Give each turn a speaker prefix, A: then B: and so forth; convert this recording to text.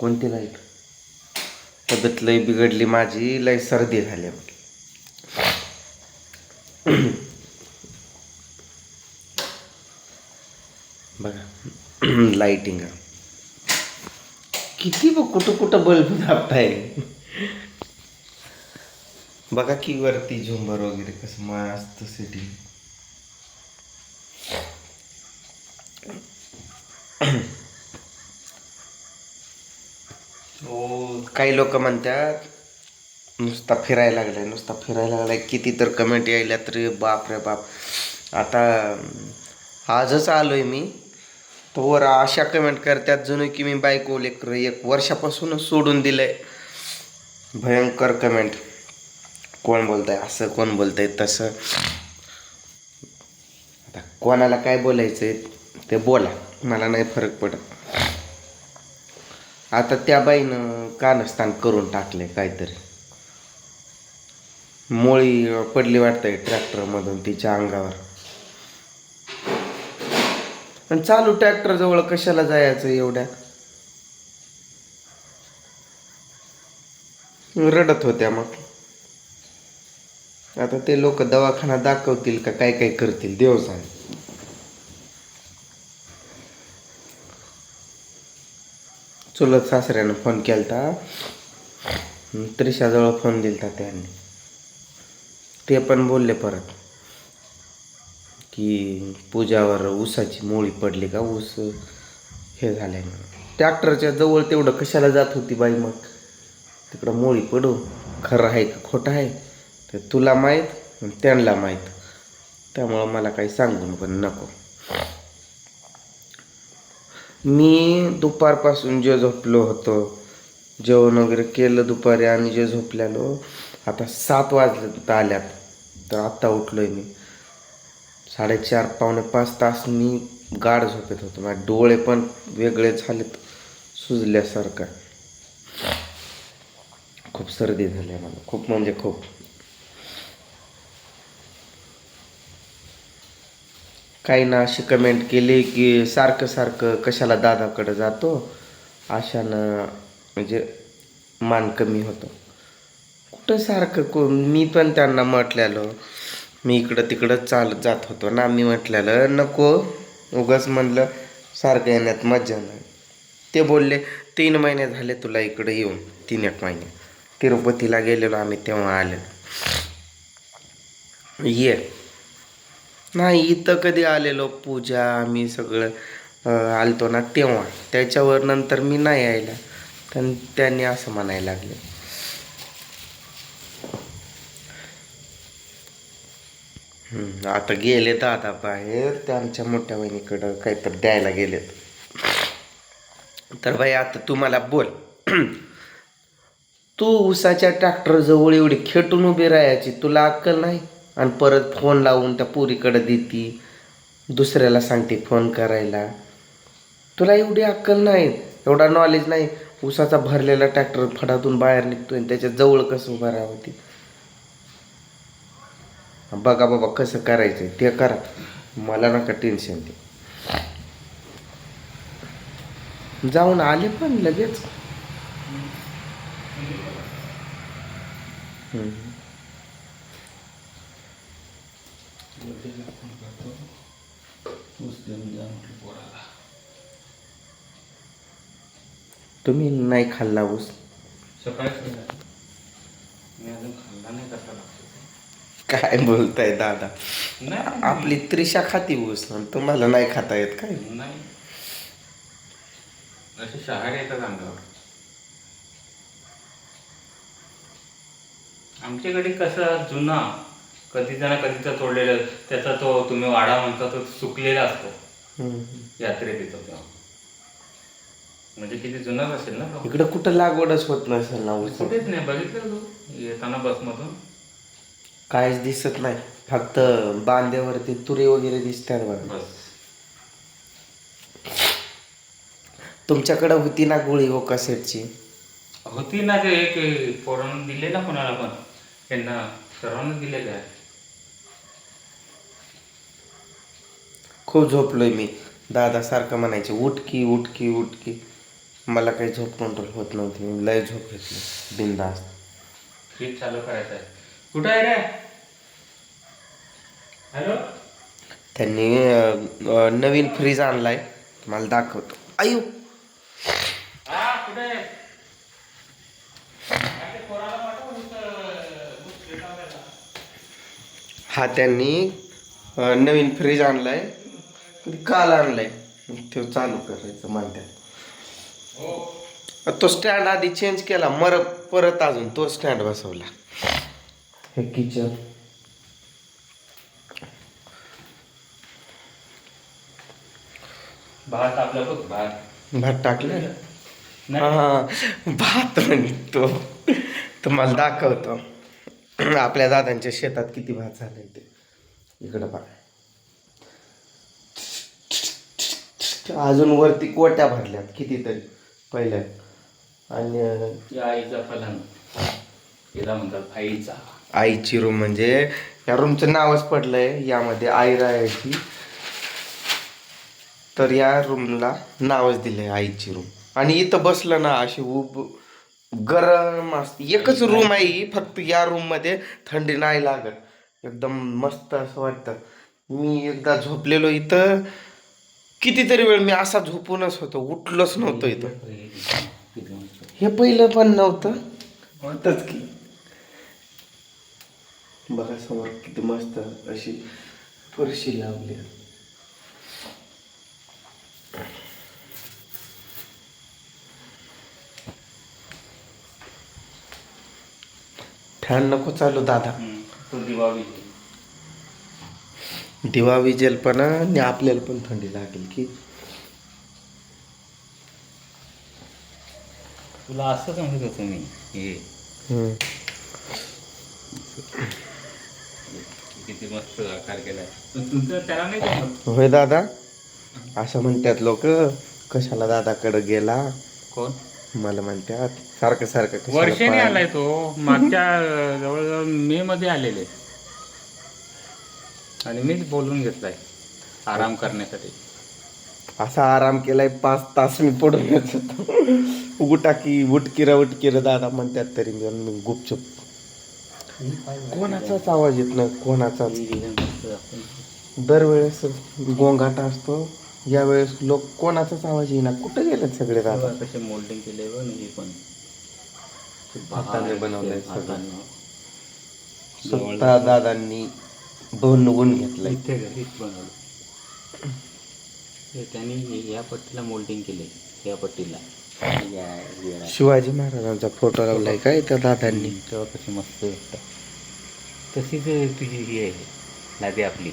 A: कोणती लाइट तब्येत लय बिघडली माझी लय सर्दी झाली बघा लाईटिंग किती बघ कुठं कुठं बल्ब दाबताय. बघा की वरती झुंबर वगैरे कसं मस्त सिटी हो काही लोक म्हणतात नुसता फिरायला लागलाय नुसता फिरायला लागलाय किती तर कमेंट यायला तरी बाप रे बाप. आता आजच आलोय मी. तोवर अशा कमेंट करतात जुनं की मी बायको लेकर एक वर्षापासूनच सोडून दिलंय. भयंकर कमेंट कोण बोलतंय असं कोण बोलतंय तसं. आता कोणाला काय बोलायचंय ते बोला. मला नाही फरक पडत. आता त्या बाईनं कानस्थान करून टाकले काहीतरी. मोळी पडली वाटतंय ट्रॅक्टरमधून तिच्या अंगावर. पण चालू ट्रॅक्टर जवळ कशाला जायचं एवढ्या? रडत होत्या मग. आता ते लोक दवाखाना दाखवतील का काय काय करतील? देव सांग. चुलत सासऱ्यानं फोन केलता. त्रिशाजवळ फोन दिलता त्यांनी. ते पण बोलले परत की पूजावर ऊसाची मोळी पडली का? ऊस हे झालंय म्हणून. ट्रॅक्टरच्या जवळ तेवढं कशाला जात होती बाई मग? तिकडं मोळी पडू. खरं आहे का खोटं आहे? तर तुला माहीत आणि त्यांना माहीत. त्यामुळं मला काही सांगून पण नको. मी दुपारपासून जे झोपलो होतो जेवण वगैरे केलं दुपारी आणि जे झोपलेलो आता सात वाजले आल्यात. तर आत्ता उठलो आहे मी. साडेचार पावणे पाच तास मी गाढ झोपेत होतो. माझे डोळे पण वेगळे झालेत सुजल्यासारखं. खूप सर्दी झाली आहे मला. खूप म्हणजे खूप. काही ना अशी कमेंट केली की सारखं सारखं कशाला दादाकडं जातो? अशानं म्हणजे मान कमी होतो. कुठं सारखं को मी पण त्यांना म्हटलेलो मी इकडं तिकडं चालत जात होतो ना मी म्हटलेलं नको उगाच म्हणलं सारखं येण्यात मज्जा नाही. ते बोलले तीन महिने झाले तुला इकडं येऊन तीन एक महिने. तिरुपतीला गेलेलो आम्ही तेव्हा आलेलो. ये. नाही इथं कधी आलेलो पूजा आम्ही सगळं आलतो ना तेव्हा. त्याच्यावर नंतर मी नाही यायला. पण त्यांनी असं म्हणायला लागले. आता गेले दादा बाहेर. ते आमच्या मोठ्या बहिणीकडं काहीतरी द्यायला गेलेत. तर बाई आता तू मला बोल. तू उसाच्या ट्रॅक्टर जवळ एवढी खेटून उभी राहायची तुला अक्कल नाही? आणि परत फोन लावून त्या पोरीकडं देती. दुसऱ्याला सांगते फोन करायला. तुला एवढी अक्कल नाही एवढा नॉलेज नाही. उसाचा भरलेला ट्रॅक्टर फडातून बाहेर निघतो आणि त्याच्याजवळ कसं उभं राहावं ते? बघा बाबा कसं करायचं ते करा. मला नका टेन्शन ते जाऊन आले पण लगेच. तुम्ही नाही खाल्ला ऊस?
B: सकाळी मी अजून खाल्ला नाही कसा लागतो
A: काय बोलताय दादा?
B: नाही
A: आपली त्रिशा खाती ऊस आणि तुम्हाला नाही खाता येत काय?
B: नाही. असे शहारे येतात अंगावर आमच्याकडे कसं जुना कधीचा ना कधीचा तोडलेला त्याचा तो तुम्ही वाडा म्हणता तो सुकलेला असतो. यात्रेत येतो तेव्हा म्हणजे किती जुनाच असेल ना तो.
A: इकडं कुठं लागवडच होत नसेल ना ऊस
B: कुठेच नाही बघितलं तू. येताना बसमधून.
A: काहीच दिसत नाही. फक्त बांध्यावरती तुरी वगैरे दिसतात बघा.
B: बस.
A: तुमच्याकडं होती ना गोळी ओ कसेटची?
B: होती ना ते एक पोरांना दिले ना कोणाला पण. त्यांना सर्वांना दिले काय
A: खूप झोपलोय मी. दादा सारखं म्हणायचे उठकी उठकी उठकी. मला काही झोप कंट्रोल होत नव्हती. मी लय झोप घेतली. बिंदास
B: फ्रीज चालू करायचं आहे. कुठं आहे रे? हॅलो
A: त्यांनी अं, नवीन फ्रीज आणलाय. मला दाखवतो. आयु!
B: हा कुठे आहे? अरे, पोराला पाठव, नुसतं, दूध पेटावायला.
A: हा त्यांनी अं, नवीन फ्रीज आणलाय. काल आणलाय. तो चालू करायचं म्हणतात. तो स्टँड आधी चेंज केला मर परत अजून तो स्टँड बसवला. हे किचन
B: भात आपला बघ भात.
A: भात टाकलं?
B: नाही.
A: हा भात म्हणतो तुम्हाला दाखवतो. आपल्या दादांच्या शेतात किती भात झाले ते. इकडं पहा. अजून वरती कोट्या भरल्यात कितीतरी पहिल्या. आणि
B: या आईचा पलंग याला म्हणतात आईचा.
A: आईची रूम म्हणजे या रूमचं नावच पडलंय यामध्ये आई राहायची. तर या रूमला नावच दिलंय आईची रूम आणि इथं बसलं ना अशी उब गरम असते. एकच रूम आहे ही फक्त या रूममध्ये थंडी नाही लागत. एकदम मस्त असं वाटतं. मी एकदा झोपलेलो इथं कितीतरी वेळ मी असा झोपूनच होतो उठलोच नव्हतो इथं. हे पहिलं पण नव्हतं होतच की बघा समोर किती मस्त अशी फरशी लावली फॅन नको चालू दादा
B: हम्म. दिवा विजय
A: दिवा विजेल पण आणि आपल्याला पण थंडी लागेल की.
B: तुला असंच म्हणत होतो मी हे.
A: हम्म.
B: किती मस्त आकार केलाय. पण तुमचं त्याला नाही जमत.
A: होय दादा? असं म्हणतात लोक. कशाला दादाकडे गेला?
B: कोण?
A: मला म्हणतात सारखं सारखं कशाला
B: वर्षाने
A: पाहायला?
B: आलाय तो. मागच्या अं, जवळजवळ मे मध्ये आलेले. आणि मीच बोलून घेतलाय. आराम करण्यासाठी.
A: असा आराम केलाय पाच तास मी पडून येत होतो उठा की उटकिरा उटकिरा दादा म्हणतात तरी मी मी गुपचूप. कोणाचाच आवाज येत नाही कोणाचा दरवेळेस गोंगाट असतो यावेळेस लोक कोणाचाच आवाज येईना. कुठे गेले सगळे दादा?
B: कसे मोल्डिंग केले पण.
A: बनवलंय. स्वतः दादांनी. बनवून घेतलंय.
B: इथे घरीच बनवलं. हे त्यांनी या पट्टीला मोल्डिंग केले या पट्टीला.
A: शिवाजी महाराजांचा फोटो लावलाय काय त्या दादांनी?
B: तेव्हा कशी मस्त तशीच तुझी ही आहे लादी आपली.